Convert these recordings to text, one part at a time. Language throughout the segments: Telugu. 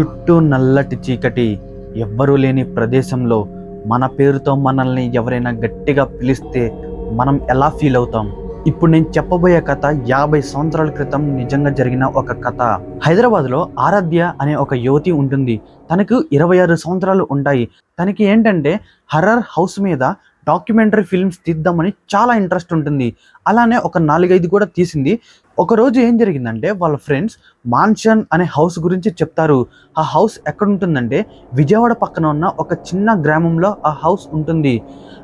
చుట్టూ నల్లటి చీకటి ఎవ్వరూ లేని ప్రదేశంలో మన పేరుతో మనల్ని ఎవరైనా గట్టిగా పిలిస్తే మనం ఎలా ఫీల్ అవుతాం? ఇప్పుడు నేను చెప్పబోయే కథ యాభై సంవత్సరాల క్రితం నిజంగా జరిగిన ఒక కథ. హైదరాబాద్లో ఆరాధ్య అనే ఒక యువతి ఉంటుంది. తనకు ఇరవై ఆరు సంవత్సరాలు ఉంటాయి. తనకి ఏంటంటే హర్రర్ హౌస్ మీద డాక్యుమెంటరీ ఫిల్మ్స్ తీద్దామని చాలా ఇంట్రెస్ట్ ఉంటుంది. అలానే ఒక నాలుగైదు కూడా తీసింది. ఒకరోజు ఏం జరిగిందంటే వాళ్ళ ఫ్రెండ్స్ మాన్షన్ అనే హౌస్ గురించి చెప్తారు. ఆ హౌస్ ఎక్కడ ఉంటుందంటే విజయవాడ పక్కన ఉన్న ఒక చిన్న గ్రామంలో ఆ హౌస్ ఉంటుంది.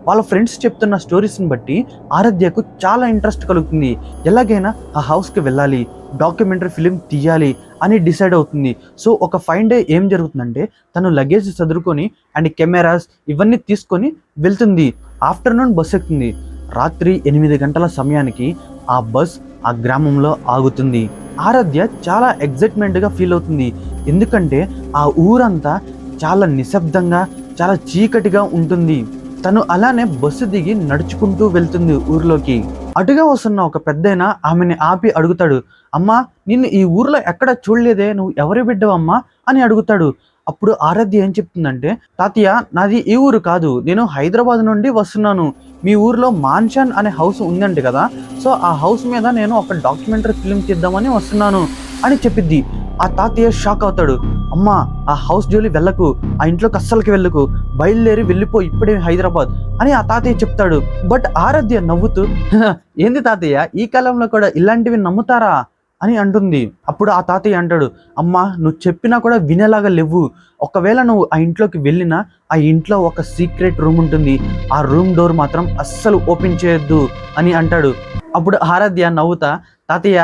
వాళ్ళ ఫ్రెండ్స్ చెప్తున్న స్టోరీస్ని బట్టి ఆరాధ్యకు చాలా ఇంట్రెస్ట్ కలుగుతుంది. ఎలాగైనా ఆ హౌస్కి వెళ్ళాలి డాక్యుమెంటరీ ఫిలిం తీయాలి అని డిసైడ్ అవుతుంది. సో ఒక ఫైన్ డే ఏం జరుగుతుందంటే తను లగేజ్ చదువుకొని అండ్ కెమెరాస్ ఇవన్నీ తీసుకొని వెళ్తుంది. ఆఫ్టర్నూన్ బస్ ఎక్కుతుంది. రాత్రి ఎనిమిది గంటల సమయానికి ఆ బస్ ఆ గ్రామంలో ఆగుతుంది. ఆరాధ్య చాలా ఎగ్జైట్మెంట్గా ఫీల్ అవుతుంది. ఎందుకంటే ఆ ఊరంతా చాలా నిశ్శబ్దంగా చాలా చీకటిగా ఉంటుంది. తను అలానే బస్సు దిగి నడుచుకుంటూ వెళ్తుంది ఊర్లోకి. అటుగా వస్తున్న ఒక పెద్దయిన ఆమెని ఆపి అడుగుతాడు అమ్మా నిన్ను ఈ ఊర్లో ఎక్కడ చూడలేదే? నువ్వు ఎవరి బిడ్డవమ్మా? అని అడుగుతాడు. అప్పుడు ఆరాధ్య ఏం చెప్తుందంటే తాతయ్య నాది ఈ ఊరు కాదు నేను హైదరాబాద్ నుండి వస్తున్నాను. మీ ఊర్లో మాన్షన్ అనే హౌస్ ఉందంట కదా సో ఆ హౌస్ మీద నేను ఒక డాక్యుమెంటరీ ఫిల్మ్ తీద్దామని వస్తున్నాను అని చెప్పిద్ది. ఆ తాతయ్య షాక్ అవుతాడు. అమ్మా ఆ హౌస్ జోలి వెళ్ళకు ఆ ఇంట్లోకి అస్సలకి వెళ్ళకు బయలుదేరి వెళ్ళిపో ఇప్పుడే హైదరాబాద్ అని ఆ తాతయ్య చెప్తాడు. బట్ ఆరాధ్య నవ్వుతూ ఏంది తాతయ్య ఈ కాలంలో కూడా ఇలాంటివి నమ్ముతారా? అని అంటుంది. అప్పుడు ఆ తాతయ్య అంటాడు అమ్మా నువ్వు చెప్పినా కూడా వినేలాగా లేవు. ఒకవేళ నువ్వు ఆ ఇంట్లోకి వెళ్ళినా ఆ ఇంట్లో ఒక సీక్రెట్ రూమ్ ఉంటుంది. ఆ రూమ్ డోర్ మాత్రం అస్సలు ఓపెన్ చేయొద్దు అని అంటాడు. అప్పుడు ఆరాధ్య నవ్వుతా తాతయ్య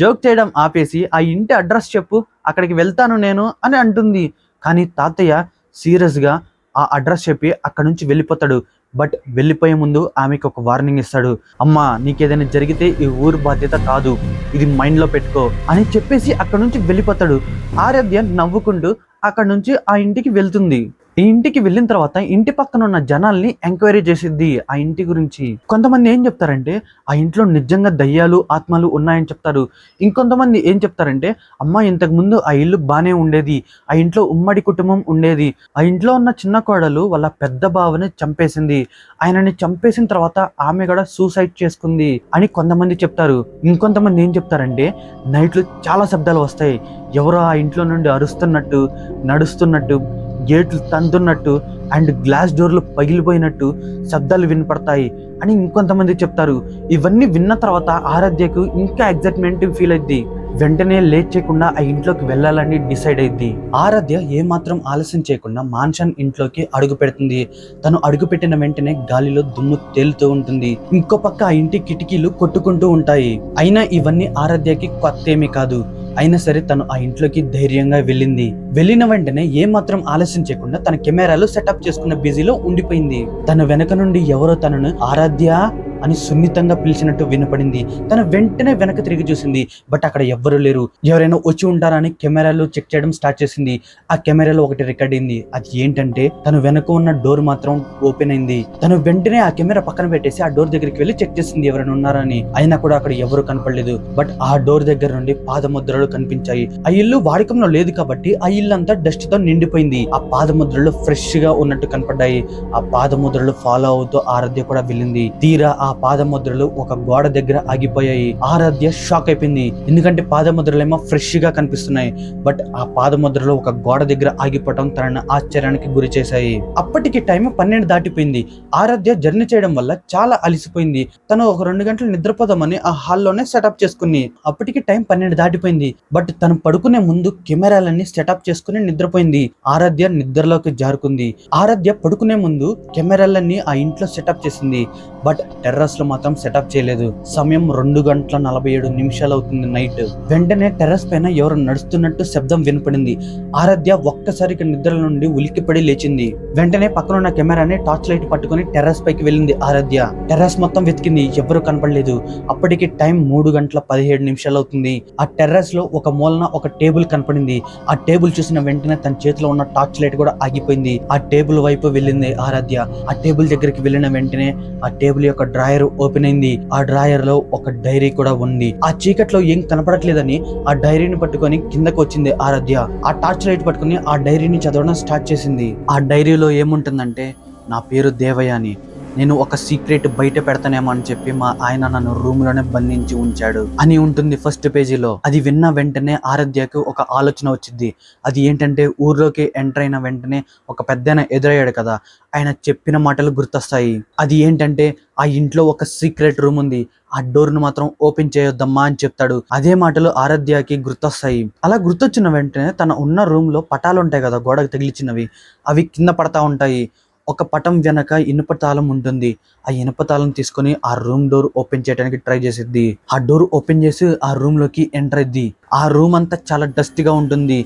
జోక్ చేయడం ఆపేసి ఆ ఇంటి అడ్రస్ చెప్పు. అక్కడికి వెళ్తాను నేను అని అంటుంది. కానీ తాతయ్య సీరియస్గా ఆ అడ్రస్ చెప్పి అక్కడ నుంచి వెళ్ళిపోతాడు. బట్ వెళ్ళిపోయే ముందు ఆమెకు ఒక వార్నింగ్ ఇస్తాడు. అమ్మా నీకేదైనా జరిగితే ఈ ఊరు బాధ్యత కాదు. ఇది మైండ్లో పెట్టుకో అని చెప్పేసి అక్కడ నుంచి వెళ్ళిపోతాడు. ఆరాధ్య నవ్వుకుంటూ అక్కడ నుంచి ఆ ఇంటికి వెళ్తుంది. ఈ ఇంటికి వెళ్ళిన తర్వాత ఇంటి పక్కన ఉన్న జనాల్ని ఎంక్వైరీ చేసిద్ది ఆ ఇంటి గురించి. కొంతమంది ఏం చెప్తారంటే ఆ ఇంట్లో నిజంగా దయ్యాలు ఆత్మలు ఉన్నాయని చెప్తారు. ఇంకొంతమంది ఏం చెప్తారంటే అమ్మ ఇంతకు ముందు ఆ ఇల్లు బాగానే ఉండేది. ఆ ఇంట్లో ఉమ్మడి కుటుంబం ఉండేది. ఆ ఇంట్లో ఉన్న చిన్న కోడలు వాళ్ళ పెద్ద బావని చంపేసింది. ఆయనని చంపేసిన తర్వాత ఆమె కూడా సూసైడ్ చేసుకుంది అని కొంతమంది చెప్తారు. ఇంకొంతమంది ఏం చెప్తారంటే నైట్లు చాలా శబ్దాలు వస్తాయి. ఎవరో ఆ ఇంట్లో నుండి అరుస్తున్నట్టు నడుస్తున్నట్టు గేట్లు తంతున్నట్టు అండ్ గ్లాస్ డోర్లు పగిలిపోయినట్టు శబ్దాలు వినపడతాయి అని ఇంకొంతమంది చెప్తారు. ఇవన్నీ విన్న తర్వాత ఆరాధ్యకు ఇంకా ఎగ్జైట్మెంట్ ఫీల్ అయింది వెంటనే లేట్ చేయకుండా ఆ ఇంట్లోకి వెళ్ళాలని డిసైడ్ అయింది. ఆరాధ్య ఏమాత్రం ఆలస్యం చేయకుండా మాన్షన్ ఇంట్లోకి అడుగు పెడుతుంది. తను అడుగు పెట్టిన వెంటనే గాలిలో దుమ్ము తేలుతూ ఉంటుంది. ఇంకో పక్క ఆ ఇంటి కిటికీలు కొట్టుకుంటూ ఉంటాయి. అయినా ఇవన్నీ ఆరాధ్యకి కొత్త ఏమీ కాదు. అయినా సరే తను ఆ ఇంట్లోకి ధైర్యంగా వెళ్ళింది. వెళ్ళిన వెంటనే ఏమాత్రం ఆలస్యం చేయకుండా తన కెమెరాలు సెటప్ చేసుకున్న బిజీలో ఉండిపోయింది. తన వెనక నుండి ఎవరో తనను ఆరాధ్య అని సున్నితంగా పిలిచినట్టు వినపడింది. తను వెంటనే వెనక తిరిగి చూసింది. బట్ అక్కడ ఎవ్వరూ లేరు. ఎవరైనా వచ్చి ఉంటారని కెమెరాలు చెక్ చేయడం స్టార్ట్ చేసింది. ఆ కెమెరాలో ఒకటి రికార్డ్ అయింది. అది ఏంటంటే తను వెనక ఉన్న డోర్ మాత్రం ఓపెన్ అయింది. తను వెంటనే ఆ కెమెరా పక్కన పెట్టేసి ఆ డోర్ దగ్గరికి వెళ్ళి చెక్ చేసింది ఎవరైనా ఉన్నారని. అయినా కూడా అక్కడ ఎవరు కనపడలేదు. బట్ ఆ డోర్ దగ్గర నుండి పాదముద్రలు కనిపించాయి. ఆ ఇల్లు వాడకంలో లేదు కాబట్టి ఆ ఇల్లు అంతా డస్ట్తో నిండిపోయింది. ఆ పాదముద్రలు ఫ్రెష్గా ఉన్నట్టు కనపడ్డాయి. ఆ పాదముద్రలు ఫాలో అవుతూ ఆరాధ్య కూడా వెళ్ళింది. తీరా ఆ పాదముద్రలు ఒక గోడ దగ్గర ఆగిపోయాయి. ఆరాధ్య షాక్ అయిపోయింది. ఎందుకంటే పాదముద్రలేమో ఫ్రెష్గా కనిపిస్తున్నాయి. బట్ ఆ పాదముద్రలు ఒక గోడ దగ్గర ఆగిపోవటం తనని ఆశ్చర్యానికి గురి చేశాయి. అప్పటికి టైం పన్నెండు దాటిపోయింది. ఆరాధ్య జర్నీ చేయడం వల్ల చాలా అలిసిపోయింది. తను ఒక రెండు గంటలు నిద్రపోదామని ఆ హాల్లోనే సెటప్ చేసుకుంది. అప్పటికి టైం పన్నెండు దాటిపోయింది. బట్ తను పడుకునే ముందు కెమెరాలన్నీ సెటప్ చేసుకుని నిద్రపోయింది. ఆరాధ్య నిద్రలోకి జారుకుంది. ఆరాధ్య పడుకునే ముందు కెమెరాలన్నీ ఆ ఇంట్లో సెటప్ చేసింది. బట్ టెర్ర లో మాత్రం సెటప్ చేయలేదు. సమయం రెండు గంటల నలభై ఏడు నిమిషాలు అవుతుంది నైట్. వెంటనే టెర్రస్ పైన ఎవరు నడుస్తున్నట్టు శబ్దం వినపడింది. ఆరాధ్య ఒక్కసారిగా నిద్ర నుండి ఉలిక్కిపడి లేచింది. వెంటనే పక్కన ఉన్న కెమెరాని టార్చ్ లైట్ పట్టుకొని టెర్రస్ పైకి వెళ్ళింది ఆరాధ్య. టెర్రస్ మొత్తం వెతికింది ఎవరు కనపడలేదు. అప్పటికి టైం మూడు గంటల పదిహేడు నిమిషాలు అవుతుంది ఆ టెర్రస్లో ఒక మూలన ఒక టేబుల్ కనపడింది. ఆ టేబుల్ చూసిన వెంటనే తన చేతిలో ఉన్న టార్చ్ లైట్ కూడా ఆగిపోయింది. ఆ టేబుల్ వైపు వెళ్ళింది ఆరాధ్య. ఆ టేబుల్ దగ్గరికి వెళ్ళిన వెంటనే ఆ టేబుల్ యొక్క డ్రాయర్ డ్రాయర్ ఓపెన్ అయింది. ఆ డ్రాయర్లో ఒక డైరీ కూడా ఉంది. ఆ చీకట్లో ఏం కనపడట్లేదని ఆ డైరీని పట్టుకొని కిందకు వచ్చింది ఆరాధ్య. ఆ టార్చ్ లైట్ పట్టుకొని ఆ డైరీని చదవడం స్టార్ట్ చేసింది. ఆ డైరీలో ఏముంటుందంటే నా పేరు దేవయ్య అని నేను ఒక సీక్రెట్ బయట పెడతానేమో అని చెప్పి మా ఆయన నన్ను రూమ్లోనే బంధించి ఉంచాడు. అని ఉంటుంది ఫస్ట్ పేజీలో అది విన్న వెంటనే ఆరాధ్యకు ఒక ఆలోచన వచ్చింది. అది ఏంటంటే ఊర్లోకి ఎంటర్ అయిన వెంటనే ఒక పెద్ద ఎదురయ్యాడు కదా. ఆయన చెప్పిన మాటలు గుర్తొస్తాయి. అది ఏంటంటే ఆ ఇంట్లో ఒక సీక్రెట్ రూమ్ ఉంది. ఆ డోర్ను మాత్రం ఓపెన్ చేయొద్దమ్మా అని చెప్తాడు. అదే మాటలు ఆరాధ్యకి గుర్తొస్తాయి. అలా గుర్తొచ్చిన వెంటనే తన ఉన్న రూమ్లో పటాలు ఉంటాయి కదా గోడకు తగిలిచినవి అవి కింద పడతా ఉంటాయి. ఒక పటం వెనక ఇనుప తాళం ఉంటుంది. ఆ ఇనుప తాళం తీసుకొని ఆ రూమ్ డోర్ ఓపెన్ చేయడానికి ట్రై చేసిద్ది. ఆ డోర్ ఓపెన్ చేసి ఆ రూమ్లోకి ఎంటర్ అయింది ఆ రూమ్ అంతా చాలా డస్ట్గా ఉంటుంది.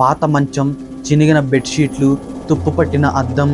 పాత మంచం చినిగిన బెడ్షీట్లు తుప్పు పట్టిన అద్దం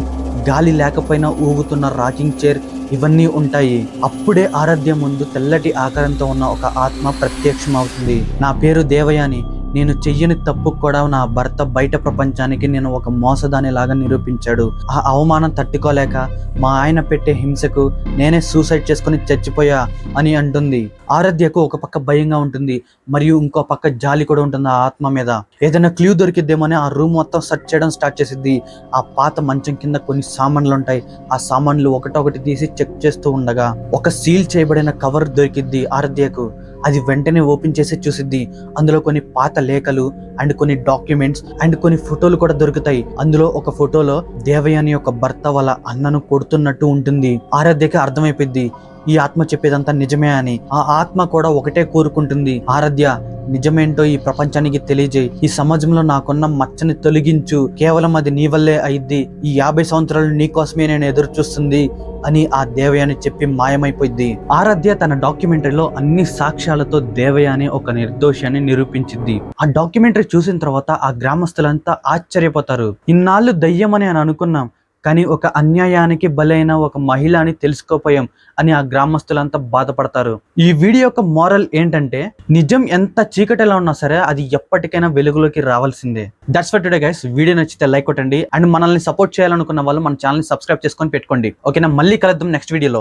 గాలి లేకపోయినా ఊగుతున్న రాకింగ్ చైర్ ఇవన్నీ ఉంటాయి. అప్పుడే ఆరాధ్య ముందు తెల్లటి ఆకారంతో ఉన్న ఒక ఆత్మ ప్రత్యక్షం అవుతుంది నా పేరు దేవయాని. నేను చెయ్యని తప్పు కూడా నా భర్త బయట ప్రపంచానికి నేను ఒక మోసదాని లాగా నిరూపించాడు. ఆ అవమానం తట్టుకోలేక మా ఆయన పెట్టే హింసకు నేనే సూసైడ్ చేసుకుని చచ్చిపోయా అని అంటుంది. ఆరాధ్యకు ఒక పక్క భయంగా ఉంటుంది. మరియు ఇంకో పక్క జాలి కూడా ఉంటుంది ఆ ఆత్మ మీద. ఏదైనా క్లూ దొరికిద్దేమని ఆ రూమ్ మొత్తం సెర్చ్ చేయడం స్టార్ట్ చేసిద్ది. ఆ పాత మంచం కింద కొన్ని సామాన్లు ఉంటాయి. ఆ సామాన్లు ఒకటొకటి తీసి చెక్ చేస్తూ ఉండగా ఒక సీల్ చేయబడిన కవర్ దొరికిద్ది ఆరాధ్యకు. అది వెంటనే ఓపెన్ చేసి చూసిద్ది. అందులో కొన్ని పాత లేఖలు అండ్ కొన్ని డాక్యుమెంట్స్ అండ్ కొన్ని ఫోటోలు కూడా దొరుకుతాయి. అందులో ఒక ఫోటోలో దేవయాని యొక్క భర్త వాళ్ళ అన్నను కొడుతున్నట్టు ఉంటుంది. ఆరాధ్యకి అర్థమైపోయింది ఈ ఆత్మ చెప్పేదంతా నిజమే అని. ఆ ఆత్మ కూడా ఒకటే కోరుకుంటుంది. ఆరాధ్య నిజమేంటో ఈ ప్రపంచానికి తెలియజేయి. ఈ సమాజంలో నాకున్న మచ్చని తొలగించు. కేవలం అది నీ వల్లే అయిద్ది. ఈ యాభై సంవత్సరాలు నీ కోసమే నేను ఎదురు చూస్తుంది అని ఆ దేవయాని చెప్పి మాయమైపోయింది ఆరాధ్య తన డాక్యుమెంటరీలో అన్ని సాక్ష్యాలతో దేవయాని ఒక నిర్దోషాన్ని నిరూపించింది ఆ డాక్యుమెంటరీ చూసిన తర్వాత ఆ గ్రామస్తులంతా ఆశ్చర్యపోతారు. ఇన్నాళ్ళు దయ్యమని అని అనుకున్నాం. కానీ ఒక అన్యాయానికి బలైన ఒక మహిళ అని తెలుసుకోపోయాం అని ఆ గ్రామస్తులంతా బాధపడతారు. ఈ వీడియో యొక్క మోరల్ ఏంటంటే నిజం ఎంత చీకటిలో ఉన్నా సరే అది ఎప్పటికైనా వెలుగులోకి రావాల్సిందే. That's for today guys video నచ్చితే లైక్ కొట్టండి. అండ్ మనల్ని సపోర్ట్ చేయాలనుకున్న వాళ్ళు మన ఛానల్ని సబ్స్క్రైబ్ చేసుకొని పెట్టుకోండి. ఓకేనా? మళ్ళీ కలుద్దాం నెక్స్ట్ వీడియోలో.